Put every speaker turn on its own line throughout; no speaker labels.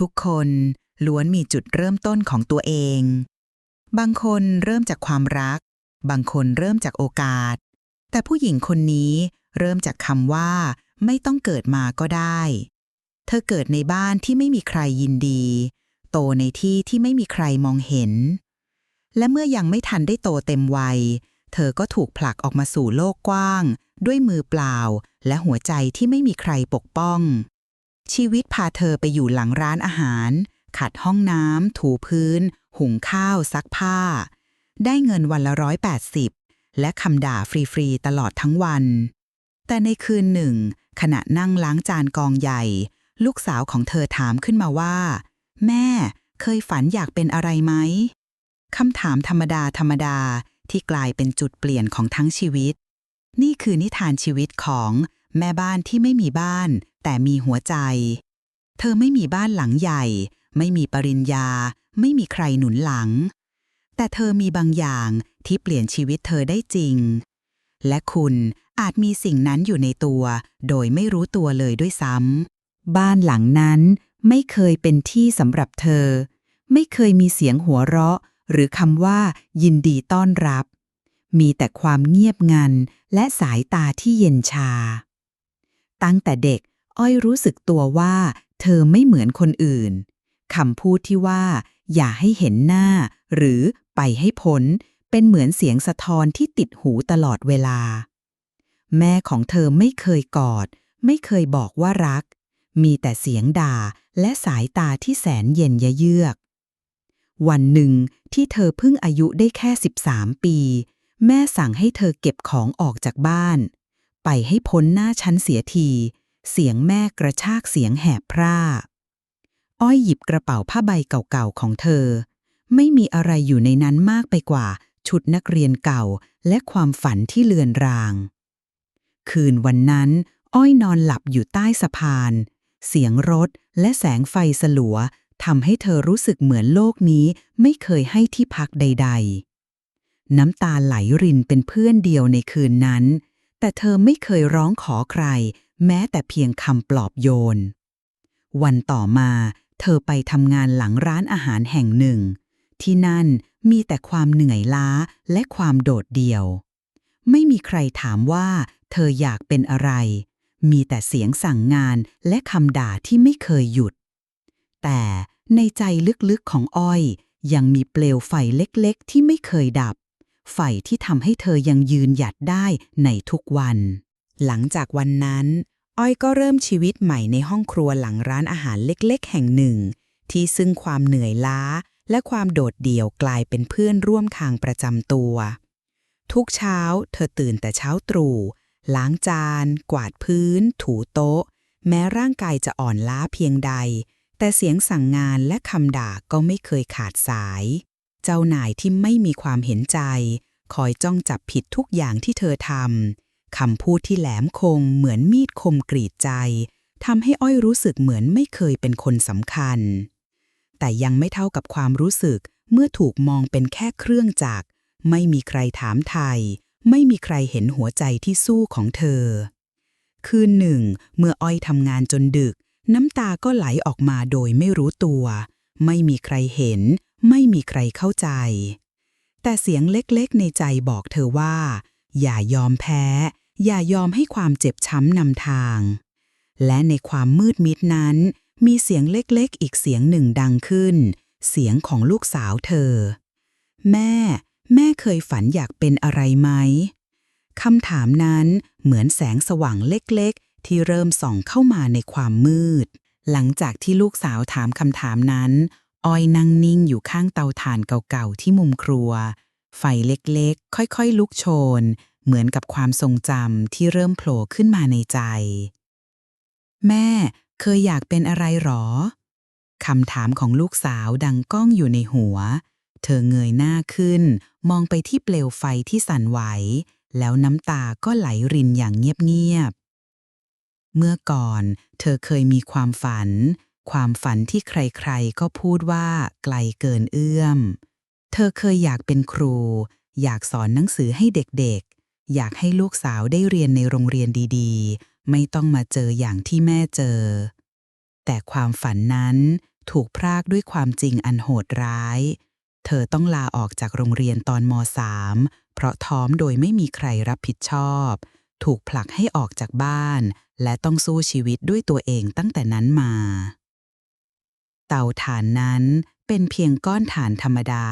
ทุกคนล้วนมีจุดเริ่มต้นของตัวเอง บางคนเริ่มจากความรัก บางคนเริ่มจากโอกาส แต่ผู้หญิงคนนี้เริ่มจากคำว่า ไม่ต้องเกิดมาก็ได้ เธอเกิดในบ้านที่ไม่มีใครยินดี โตในที่ที่ไม่มีใครมองเห็น และเมื่อยังไม่ทันได้โตเต็มวัย เธอก็ถูกผลักออกมาสู่โลกกว้าง ด้วยมือเปล่า และหัวใจที่ไม่มีใครปกป้อง ชีวิตพาเธอไปอยู่หลังร้านอาหาร ขัดห้องน้ำ ถูพื้น หุงข้าว ซักผ้า ได้เงินวันละร้อยแปดสิบและคำด่าฟรีๆ ตลอดทั้งวัน แต่ในคืนหนึ่ง ขณะนั่งล้างจานกองใหญ่ ลูกสาวของเธอถามขึ้นมาว่า แม่เคยฝันอยากเป็นอะไรไหมคำถามธรรมดาธรรมดาที่กลายเป็นจุดเปลี่ยนของทั้งชีวิต นี่คือนิทานชีวิตของ แม่บ้านที่ไม่มีบ้าน แต่มีหัวใจ เธอไม่มีบ้านหลังใหญ่ ไม่มีปริญญา ไม่มีใครหนุนหลัง แต่เธอมีบางอย่างที่เปลี่ยนชีวิตเธอได้จริง และคุณอาจมีสิ่งนั้นอยู่ในตัว โดยไม่รู้ตัวเลยด้วยซ้ำบ้านหลังนั้นไม่เคยเป็นที่สำหรับเธอ ไม่เคยมีเสียงหัวเราะ หรือคำว่ายินดีต้อนรับ มีแต่ความเงียบงันและสายตาที่เย็นชา ตั้งแต่เด็ก อ้อยรู้สึกตัวว่า เธอไม่เหมือนคนอื่นคำพูดที่ว่า อย่าให้เห็นหน้า หรือไปให้พ้น เป็นเหมือนเสียงสะท้อนที่ติดหูตลอดเวลา แม่ของเธอไม่เคยกอด ไม่เคยบอกว่ารัก มีแต่เสียงด่าและสายตาที่แสนเย็นยะเยือก วันหนึ่งที่เธอเพิ่งอายุได้แค่ 13 ปี แม่สั่งให้เธอเก็บของออกจากบ้าน ไปให้พ้นหน้าชั้นเสียที เสียงแม่กระชากเสียงแหบพร่า อ้อยหยิบกระเป๋าผ้าใบเก่าๆของเธอ ไม่มีอะไรอยู่ในนั้นมากไปกว่า ชุดนักเรียนเก่าและความฝันที่เลือนราง คืนวันนั้น อ้อยนอนหลับอยู่ใต้สะพาน เสียงรถและแสงไฟสลัวทำให้เธอรู้สึกเหมือนโลกนี้ไม่เคยให้ที่พักใด ๆ น้ำตาไหลรินเป็นเพื่อนเดียวในคืนนั้น แต่เธอไม่เคยร้องขอใคร แม้แต่เพียงคำปลอบโยน วันต่อมา เธอไปทำงานหลังร้านอาหารแห่งหนึ่ง ที่นั่นมีแต่ความเหนื่อยล้าและความโดดเดี่ยว ไม่มีใครถามว่า เธออยากเป็นอะไร มีแต่เสียงสั่งงานและคำด่าที่ไม่เคยหยุด แต่ในใจลึกๆของอ้อย ยังมีเปลวไฟเล็กๆ ที่ไม่เคยดับ ไฟที่ทำให้เธอยังยืนหยัดได้ในทุกวัน หลังจากวันนั้น อ้อยก็เริ่มชีวิตใหม่ในห้องครัวหลังร้านอาหารเล็กๆ แห่งหนึ่ง ที่ซึ่งความเหนื่อยล้า และความโดดเดี่ยวกลายเป็นเพื่อนร่วมทางประจำตัว ทุกเช้า เธอตื่นแต่เช้าตรู่ล้างจาน กวาดพื้น ถูโต๊ะ แม้ร่างกายจะอ่อนล้าเพียงใด แต่เสียงสั่งงานและคำด่าก็ไม่เคยขาดสาย เจ้านายที่ไม่มีความเห็นใจ คอยจ้องจับผิดทุกอย่างที่เธอทำคำพูดที่แหลมคมเหมือนมีดคมกรีดใจทำให้อ้อยรู้สึกเหมือนไม่เคยเป็นคนสำคัญ แต่ยังไม่เท่ากับความรู้สึกเมื่อถูกมองเป็นแค่เครื่องจักร ไม่มีใครถามไทย ไม่มีใครเห็นหัวใจที่สู้ของเธอ คืนหนึ่ง เมื่ออ้อยทำงานจนดึก น้ำตาก็ไหลออกมาโดยไม่รู้ตัว ไม่มีใครเห็น ไม่มีใครเข้าใจ แต่เสียงเล็กๆในใจบอกเธอว่า อย่ายอมแพ้ อย่ายอมให้ความเจ็บช้ำนำทาง และในความมืดมิดนั้น มีเสียงเล็กๆ อีกเสียงหนึ่งดังขึ้น เสียงของลูกสาวเธอ แม่ แม่เคยฝันอยากเป็นอะไรไหมคำถามนั้นเหมือนแสงสว่างเล็กๆ ที่เริ่มส่องเข้ามาในความมืด หลังจากที่ลูกสาวถามคำถามนั้น อ้อยนั่งนิ่งอยู่ข้างเตาถ่านเก่าๆที่มุมครัว ไฟเล็กๆ ค่อยๆ ลุกโชน เหมือนกับความทรงจำที่เริ่มโผล่ขึ้นมาในใจ แม่เคยอยากเป็นอะไรหรอคำถามของลูกสาวดังก้องอยู่ในหัว เธอเงยหน้าขึ้น มองไปที่เปลวไฟที่สั่นไหว แล้วน้ำตาก็ไหลรินอย่างเงียบๆเมื่อก่อน เธอเคยมีความฝัน ความฝันที่ใครๆ ก็พูดว่าไกลเกินเอื้อม เธอเคยอยากเป็นครู อยากสอนหนังสือให้เด็กๆ อยากให้ลูกสาวได้เรียนในโรงเรียนดีๆ ไม่ต้องมาเจออย่างที่แม่เจอ แต่ความฝันนั้นถูกพรากด้วยความจริงอันโหดร้าย เธอต้องลาออกจากโรงเรียนตอนม .3 เพราะท้องโดยไม่มีใครรับผิดชอบ ถูกผลักให้ออกจากบ้าน และต้องสู้ชีวิตด้วยตัวเองตั้งแต่นั้นมา เตาถ่านนั้นเป็นเพียงก้อนถ่านธรรมดา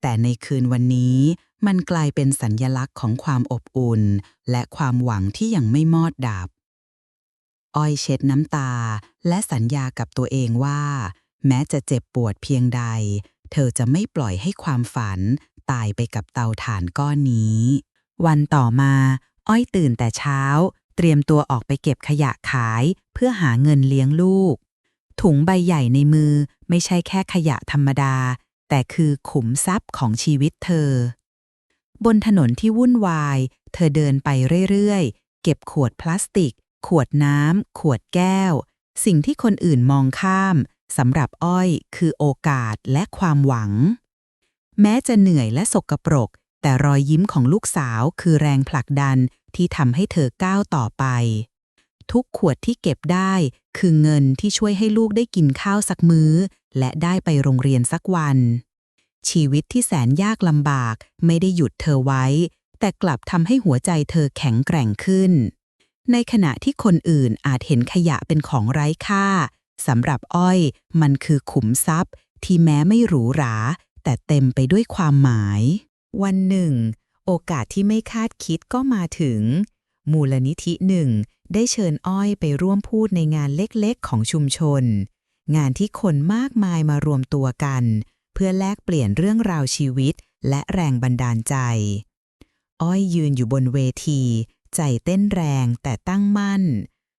แต่ในคืนวันนี้มันกลายเป็นสัญญลักษณ์ของความอบอุ่น และความหวังที่ยังไม่มอดดับ อ้อยเช็ดน้ำตาและสัญญากับตัวเองว่า แม้จะเจ็บปวดเพียงใด เธอจะไม่ปล่อยให้ความฝันตายไปกับเตาถ่านก้อนนี้ วันต่อมา อ้อยตื่นแต่เช้า เตรียมตัวออกไปเก็บขยะขาย เพื่อหาเงินเลี้ยงลูก ถุงใบใหญ่ในมือไม่ใช่แค่ขยะธรรมดา แต่คือขุมทรัพย์ของชีวิตเธอ บนถนนที่วุ่นวาย เธอเดินไปเรื่อยๆ เก็บขวดพลาสติก ขวดน้ำ ขวดแก้ว สิ่งที่คนอื่นมองข้ามสำหรับอ้อยคือโอกาสและความหวัง แม้จะเหนื่อยและสกปรก แต่รอยยิ้มของลูกสาวคือแรงผลักดันที่ทำให้เธอก้าวต่อไป ทุกขวดที่เก็บได้ คือเงินที่ช่วยให้ลูกได้กินข้าวสักมื้อ และได้ไปโรงเรียนสักวัน ชีวิตที่แสนยากลำบากไม่ได้หยุดเธอไว้ แต่กลับทำให้หัวใจเธอแข็งแกร่งขึ้น ในขณะที่คนอื่นอาจเห็นขยะเป็นของไร้ค่าสำหรับอ้อย มันคือขุมทรัพย์ ที่แม้ไม่หรูหรา แต่เต็มไปด้วยความหมาย วันหนึ่ง โอกาสที่ไม่คาดคิดก็มาถึง มูลนิธิหนึ่ง ได้เชิญอ้อยไปร่วมพูดในงานเล็กๆ ของชุมชน งานที่คนมากมายมารวมตัวกัน เพื่อแลกเปลี่ยนเรื่องราวชีวิตและแรงบันดาลใจ อ้อยยืนอยู่บนเวที ใจเต้นแรงแต่ตั้งมั่น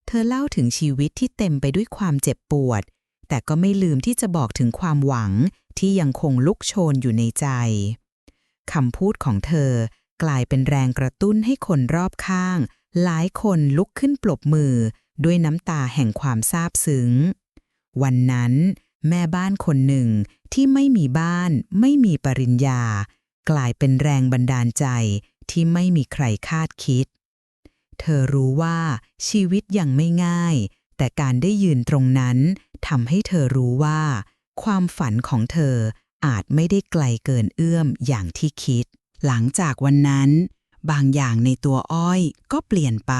เธอเล่าถึงชีวิตที่เต็มไปด้วยความเจ็บปวด แต่ก็ไม่ลืมที่จะบอกถึงความหวังที่ยังคงลุกโชนอยู่ในใจคำพูดของเธอกลายเป็นแรงกระตุ้นให้คนรอบข้าง หลายคนลุกขึ้นปรบมือด้วยน้ำตาแห่งความซาบซึ้ง วันนั้นแม่บ้านคนหนึ่งที่ไม่มีบ้านไม่มีปริญญา กลายเป็นแรงบันดาลใจที่ไม่มีใครคาดคิด เธอรู้ว่าชีวิตยังไม่ง่าย แต่การได้ยืนตรงนั้นทำให้เธอรู้ว่า ความฝันของเธออาจไม่ได้ไกลเกินเอื้อมอย่างที่คิด หลังจากวันนั้น บางอย่างในตัวอ้อยก็เปลี่ยนไป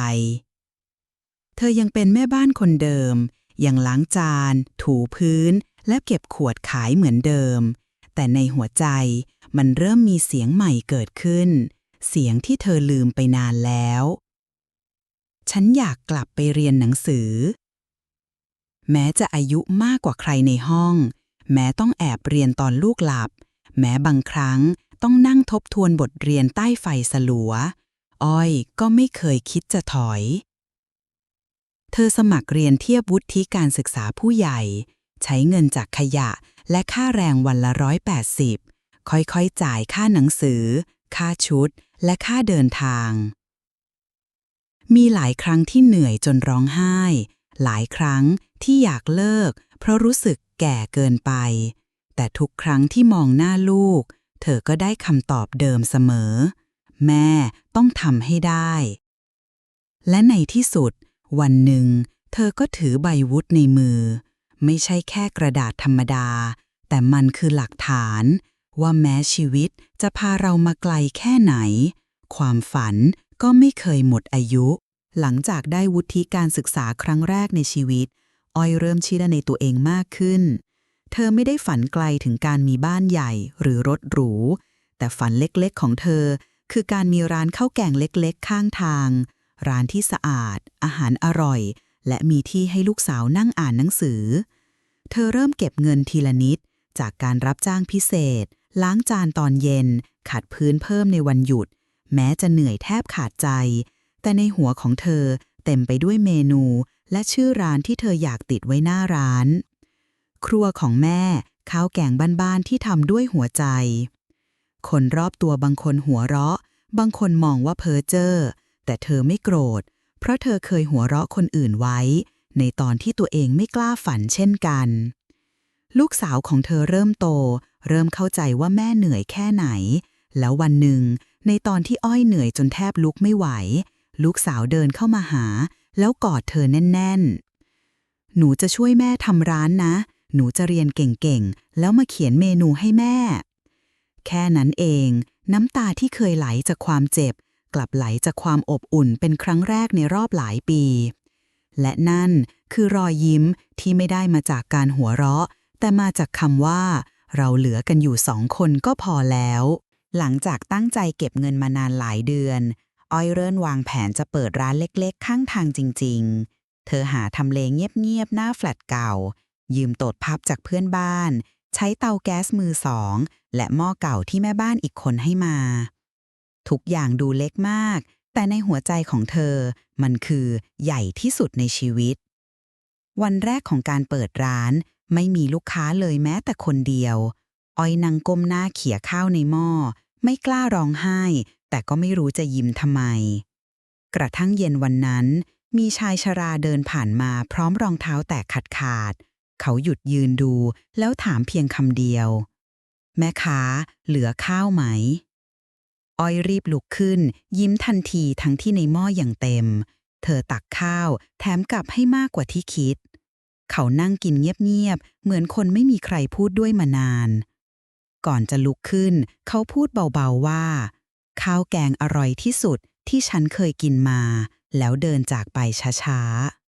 เธอยังเป็นแม่บ้านคนเดิม ยังล้างจาน ถูพื้น และเก็บขวดขายเหมือนเดิม แต่ในหัวใจมันเริ่มมีเสียงใหม่เกิดขึ้น เสียงที่เธอลืมไปนานแล้ว ฉันอยากกลับไปเรียนหนังสือ แม้จะอายุมากกว่าใครในห้อง แม้ต้องแอบเรียนตอนลูกหลับ แม้บางครั้ง ต้องนั่งทบทวนบทเรียนใต้ไฟสลัว อ้อยก็ไม่เคยคิดจะถอย เธอสมัครเรียนเทียบวุฒิการศึกษาผู้ใหญ่ ใช้เงินจากขยะและค่าแรงวันละร้อยแปดสิบค่อยๆจ่ายค่าหนังสือ ค่าชุด และค่าเดินทาง มีหลายครั้งที่เหนื่อยจนร้องไห้ หลายครั้งที่อยากเลิก เพราะรู้สึกแก่เกินไป แต่ทุกครั้งที่มองหน้าลูก เธอก็ได้คำตอบเดิมเสมอ แม่ต้องทำให้ได้ และในที่สุด วันหนึ่ง เธอก็ถือใบวุฒิในมือ ไม่ใช่แค่กระดาษธรรมดา แต่มันคือหลักฐานว่าแม้ชีวิตจะพาเรามาไกลแค่ไหน ความฝันก็ไม่เคยหมดอายุ หลังจากได้วุฒิการศึกษาครั้งแรกในชีวิต อ้อยเริ่มเชื่อในตัวเองมากขึ้น เธอไม่ได้ฝันไกลถึงการมีบ้านใหญ่หรือรถหรู แต่ฝันเล็กๆของเธอ คือการมีร้านข้าวแกงเล็กๆ ข้างทาง ร้านที่สะอาด อาหารอร่อย และมีที่ให้ลูกสาวนั่งอ่านหนังสือ เธอเริ่มเก็บเงินทีละนิด จากการรับจ้างพิเศษ ล้างจานตอนเย็น ขัดพื้นเพิ่มในวันหยุด แม้จะเหนื่อยแทบขาดใจ แต่ในหัวของเธอเต็มไปด้วยเมนู และชื่อร้านที่เธออยากติดไว้หน้าร้าน ครัวของแม่ข้าวแกงบ้านๆที่ทำด้วยหัวใจ คนรอบตัวบางคนหัวเราะ บางคนมองว่าเพ้อเจ้อแต่เธอไม่โกรธ เพราะเธอเคยหัวเราะคนอื่นไว้ ในตอนที่ตัวเองไม่กล้าฝันเช่นกัน ลูกสาวของเธอเริ่มโต เริ่มเข้าใจว่าแม่เหนื่อยแค่ไหน แล้ววันหนึ่ง ในตอนที่อ้อยเหนื่อยจนแทบลุกไม่ไหว ลูกสาวเดินเข้ามาหา แล้วกอดเธอแน่น ๆ หนูจะช่วยแม่ทำร้านนะ หนูจะเรียนเก่งๆ แล้วมาเขียนเมนูให้แม่ แค่นั้นเอง น้ำตาที่เคยไหลจากความเจ็บ กลับไหลจากความอบอุ่นเป็นครั้งแรกในรอบหลายปี และนั่นคือรอยยิ้มที่ไม่ได้มาจากการหัวเราะ แต่มาจากคำว่า เราเหลือกันอยู่สองคนก็พอแล้ว หลังจากตั้งใจเก็บเงินมานานหลายเดือน อ้อยเริ่มวางแผนจะเปิดร้านเล็กๆ ข้างทางจริง ๆ เธอหาทำเลเงียบๆหน้าแฟลตเก่า ยืมโตดพับจากเพื่อนบ้าน ใช้เตาแก๊สมือสอง และหม้อเก่าที่แม่บ้านอีกคนให้มา ทุกอย่างดูเล็กมาก แต่ในหัวใจของเธอ มันคือใหญ่ที่สุดในชีวิต วันแรกของการเปิดร้าน ไม่มีลูกค้าเลยแม้แต่คนเดียว อ้อยนังก้มหน้าเขี่ยข้าวในหม้อ ไม่กล้าร้องไห้ แต่ก็ไม่รู้จะยิ้มทำไม กระทั่งเย็นวันนั้นมีชายชราเดินผ่านมาพร้อมรองเท้าแตกขาดขาด เขาหยุดยืนดู แล้วถามเพียงคำเดียว แม่ค้าเหลือข้าวไหม อ้อยรีบลุกขึ้น ยิ้มทันทีทั้งที่ในหม้ออย่างเต็ม เธอตักข้าว แถมกลับให้มากกว่าที่คิด เขานั่งกินเงียบๆ เหมือนคนไม่มีใครพูดด้วยมานาน ก่อนจะลุกขึ้น เขาพูดเบาๆว่า ข้าวแกงอร่อยที่สุดที่ฉันเคยกินมา แล้วเดินจากไปช้าๆ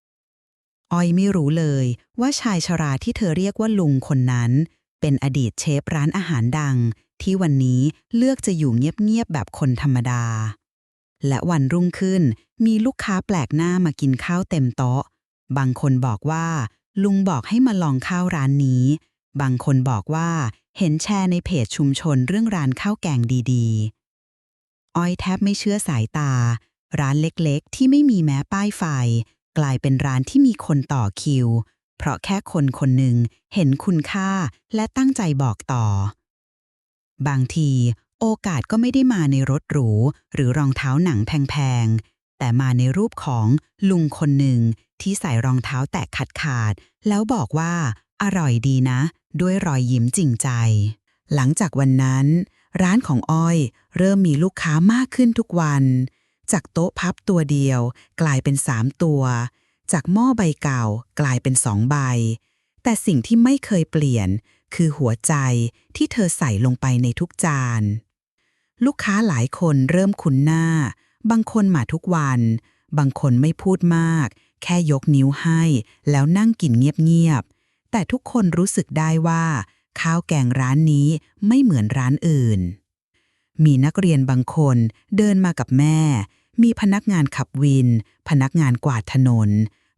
อ้อยไม่รู้เลยว่าชายชราที่เธอเรียกว่าลุงคนนั้น เป็นอดีตเชฟร้านอาหารดัง ที่วันนี้เลือกจะอยู่เงียบๆแบบคนธรรมดา และวันรุ่งขึ้นมีลูกค้าแปลกหน้ามากินข้าวเต็มโต๊ะ บางคนบอกว่า ลุงบอกให้มาลองข้าวร้านนี้ บางคนบอกว่าเห็นแชร์ในเพจชุมชนเรื่องร้านข้าวแกงดีๆ อ้อยแทบไม่เชื่อสายตา ร้านเล็กๆ ที่ไม่มีแม้ป้ายไฟ กลายเป็นร้านที่มีคนต่อคิว เพราะแค่คนคนหนึ่งเห็นคุณค่าและตั้งใจบอกต่อ บางทีโอกาสก็ไม่ได้มาในรถหรู หรือรองเท้าหนังแพงๆ แต่มาในรูปของลุงคนหนึ่งที่ใส่รองเท้าแตะขาดขาด แล้วบอกว่า อร่อยดีนะ ด้วยรอยยิ้มจริงใจ หลังจากวันนั้น ร้านของอ้อยเริ่มมีลูกค้ามากขึ้นทุกวัน จากโต๊ะพับตัวเดียว กลายเป็นสามตัว จากหม้อใบเก่า กลายเป็นสองใบ แต่สิ่งที่ไม่เคยเปลี่ยน คือหัวใจที่เธอใส่ลงไปในทุกจาน ลูกค้าหลายคนเริ่มคุ้นหน้า บางคนมาทุกวัน บางคนไม่พูดมาก แค่ยกนิ้วให้ แล้วนั่งกินเงียบๆแต่ทุกคนรู้สึกได้ว่า ข้าวแกงร้านนี้ไม่เหมือนร้านอื่น มีนักเรียนบางคนเดินมากับแม่ มีพนักงานขับวิน พนักงานกวาดถนน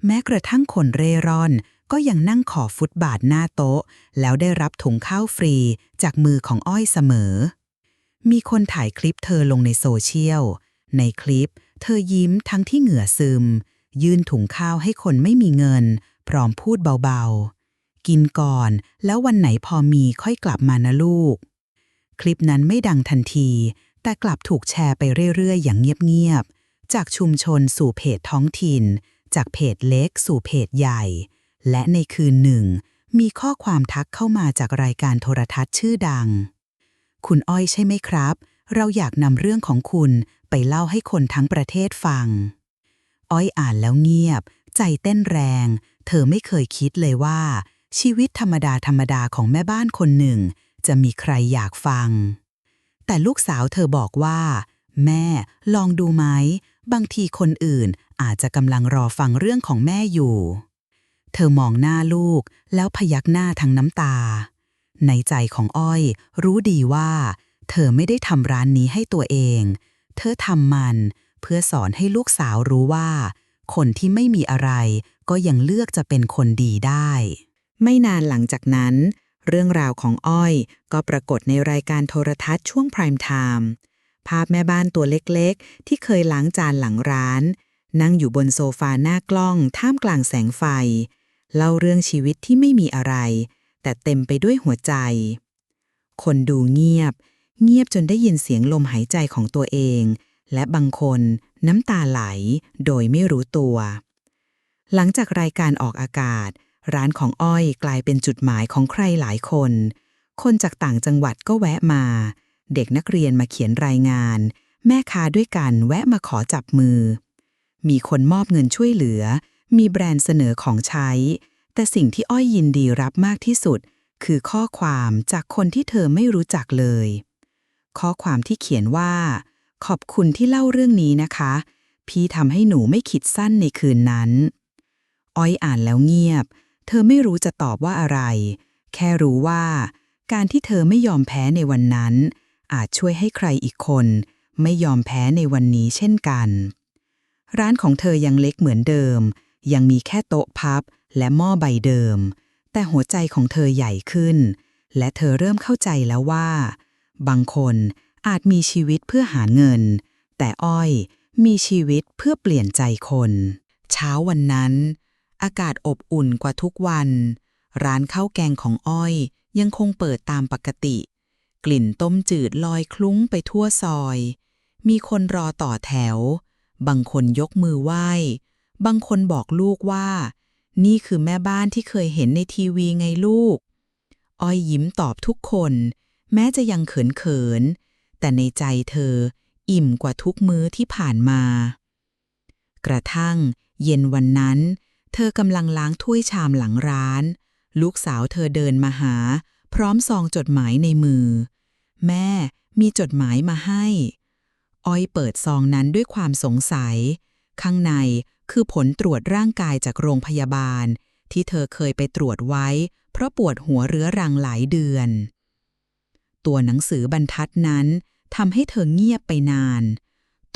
แม้กระทั่งคนเร่ร่อน ก็ยังนั่งขอฟุตบาทหน้าโต๊ะ แล้วได้รับถุงข้าวฟรีจากมือของอ้อยเสมอ มีคนถ่ายคลิปเธอลงในโซเชียล ในคลิป เธอยิ้มทั้งที่เหงื่อซึม ยื่นถุงข้าวให้คนไม่มีเงิน พร้อมพูดเบาๆ กินก่อนแล้ววันไหนพอมีค่อยกลับมานะลูก คลิปนั้นไม่ดังทันที แต่กลับถูกแชร์ไปเรื่อยๆ อย่างเงียบๆ จากชุมชนสู่เพจท้องถิ่น จากเพจเล็กสู่เพจใหญ่ และในคืนหนึ่ง มีข้อความทักเข้ามาจากรายการโทรทัศน์ชื่อดัง คุณอ้อยใช่ไหมครับ เราอยากนำเรื่องของคุณไปเล่าให้คนทั้งประเทศฟัง อ้อยอ่านแล้วเงียบ ใจเต้นแรง เธอไม่เคยคิดเลยว่า ชีวิตธรรมดาธรรมดาของแม่บ้านคนหนึ่ง จะมีใครอยากฟัง แต่ลูกสาวเธอบอกว่า แม่ลองดูไหม บางทีคนอื่นอาจจะกำลังรอฟังเรื่องของแม่อยู่ เธอมองหน้าลูกแล้วพยักหน้าทั้งน้ำตา ในใจของอ้อย รู้ดีว่า เธอไม่ได้ทำร้านนี้ให้ตัวเอง เธอทำมันเพื่อสอนให้ลูกสาวรู้ว่า คนที่ไม่มีอะไรก็ยังเลือกจะเป็นคนดีได้ ไม่นานหลังจากนั้น เรื่องราวของอ้อยก็ปรากฏในรายการโทรทัศน์ช่วงไพร์มไทม์ภาพแม่บ้านตัวเล็กๆ ที่เคยล้างจานหลังร้าน นั่งอยู่บนโซฟาหน้ากล้องท่ามกลางแสงไฟ เล่าเรื่องชีวิตที่ไม่มีอะไร แต่เต็มไปด้วยหัวใจ คนดูเงียบ เงียบจนได้ยินเสียงลมหายใจของตัวเอง และบางคนน้ำตาไหลโดยไม่รู้ตัว หลังจากรายการออกอากาศ ร้านของอ้อยกลายเป็นจุดหมายของใครหลายคน คนจากต่างจังหวัดก็แวะมา เด็กนักเรียนมาเขียนรายงาน แม่ค้าด้วยกันแวะมาขอจับมือ มีคนมอบเงินช่วยเหลือ มีแบรนด์เสนอของใช้ แต่สิ่งที่อ้อยยินดีรับมากที่สุด คือข้อความจากคนที่เธอไม่รู้จักเลย ข้อความที่เขียนว่า ขอบคุณที่เล่าเรื่องนี้นะคะ พี่ทำให้หนูไม่คิดสั้นในคืนนั้น อ้อยอ่านแล้วเงียบ เธอไม่รู้จะตอบว่าอะไร แค่รู้ว่า การที่เธอไม่ยอมแพ้ในวันนั้น อาจช่วยให้ใครอีกคน ไม่ยอมแพ้ในวันนี้เช่นกัน ร้านของเธอยังเล็กเหมือนเดิม ยังมีแค่โต๊ะพับและหม้อใบเดิม แต่หัวใจของเธอใหญ่ขึ้น และเธอเริ่มเข้าใจแล้วว่า บางคนอาจมีชีวิตเพื่อหาเงิน แต่อ้อยมีชีวิตเพื่อเปลี่ยนใจคน เช้าวันนั้น อากาศอบอุ่นกว่าทุกวัน ร้านข้าวแกงของอ้อยยังคงเปิดตามปกติ กลิ่นต้มจืดลอยคลุ้งไปทั่วซอย มีคนรอต่อแถว บางคนยกมือไหว้ บางคนบอกลูกว่า นี่คือแม่บ้านที่เคยเห็นในทีวีไงลูก อ้อยยิ้มตอบทุกคน แม้จะยังเขินเขินๆแต่ในใจเธออิ่มกว่าทุกมื้อที่ผ่านมา กระทั่งเย็นวันนั้น เธอกำลังล้างถ้วยชามหลังร้าน ลูกสาวเธอเดินมาหา พร้อมซองจดหมายในมือ แม่มีจดหมายมาให้อ้อยเปิดซองนั้นด้วยความสงสัย ข้างในคือผลตรวจร่างกายจากโรงพยาบาล ที่เธอเคยไปตรวจไว้ เพราะปวดหัวเรื้อรังหลายเดือน ตัวหนังสือบรรทัดนั้นทำให้เธอเงียบไปนาน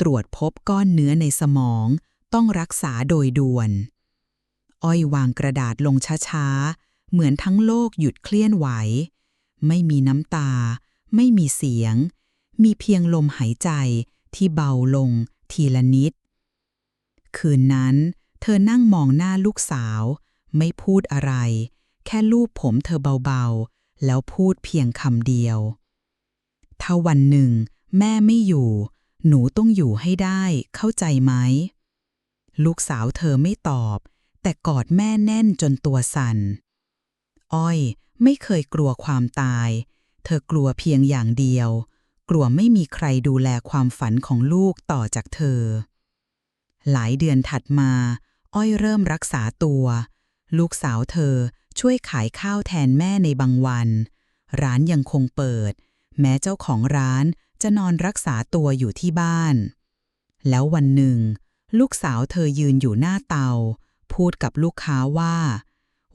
ตรวจพบก้อนเนื้อในสมอง ต้องรักษาโดยด่วน อ้อยวางกระดาษลงช้าๆ เหมือนทั้งโลกหยุดเคลื่อนไหว ไม่มีน้ำตา ไม่มีเสียง มีเพียงลมหายใจที่เบาลงทีละนิด คืนนั้น เธอนั่งมองหน้าลูกสาว ไม่พูดอะไร แค่ลูบผมเธอเบาๆ แล้วพูดเพียงคำเดียว ถ้าวันหนึ่ง แม่ไม่อยู่ หนูต้องอยู่ให้ได้ เข้าใจไหม ลูกสาวเธอไม่ตอบ แต่กอดแม่แน่นจนตัวสั่น อ้อยไม่เคยกลัวความตาย เธอกลัวเพียงอย่างเดียว กลัวไม่มีใครดูแลความฝันของลูกต่อจากเธอ หลายเดือนถัดมา อ้อยเริ่มรักษาตัว ลูกสาวเธอช่วยขายข้าวแทนแม่ในบางวัน ร้านยังคงเปิด แม้เจ้าของร้านจะนอนรักษาตัวอยู่ที่บ้าน แล้ววันหนึ่ง ลูกสาวเธอยืนอยู่หน้าเตา พูดกับลูกค้าว่า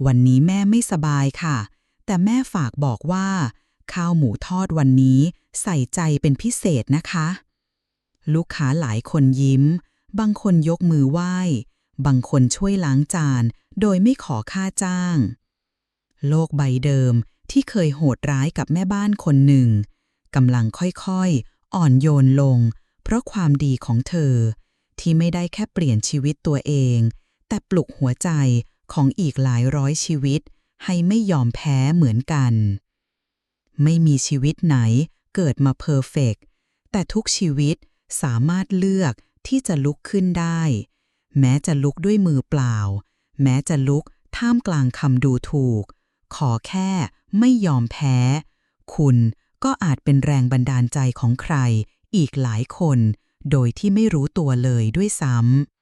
วันนี้แม่ไม่สบายค่ะ แต่แม่ฝากบอกว่า ข้าวหมูทอดวันนี้ใส่ใจเป็นพิเศษนะคะ ลูกค้าหลายคนยิ้ม บางคนยกมือไหว้ บางคนช่วยล้างจาน โดยไม่ขอค่าจ้าง โลกใบเดิมที่เคยโหดร้ายกับแม่บ้านคนหนึ่งกำลังค่อยๆ อ่อนโยนลง เพราะความดีของเธอ ที่ไม่ได้แค่เปลี่ยนชีวิตตัวเอง แต่ปลุกหัวใจของอีกหลายร้อยชีวิต ให้ไม่ยอมแพ้เหมือนกัน ไม่มีชีวิตไหนเกิดมาเพอร์เฟกต์แต่ทุกชีวิตสามารถเลือกที่จะลุกขึ้นได้ แม้จะลุกด้วยมือเปล่า แม้จะลุกท่ามกลางคำดูถูก ขอแค่ไม่ยอมแพ้ คุณก็อาจเป็นแรงบันดาลใจของใครอีกหลายคน โดยที่ไม่รู้ตัวเลยด้วยซ้ำ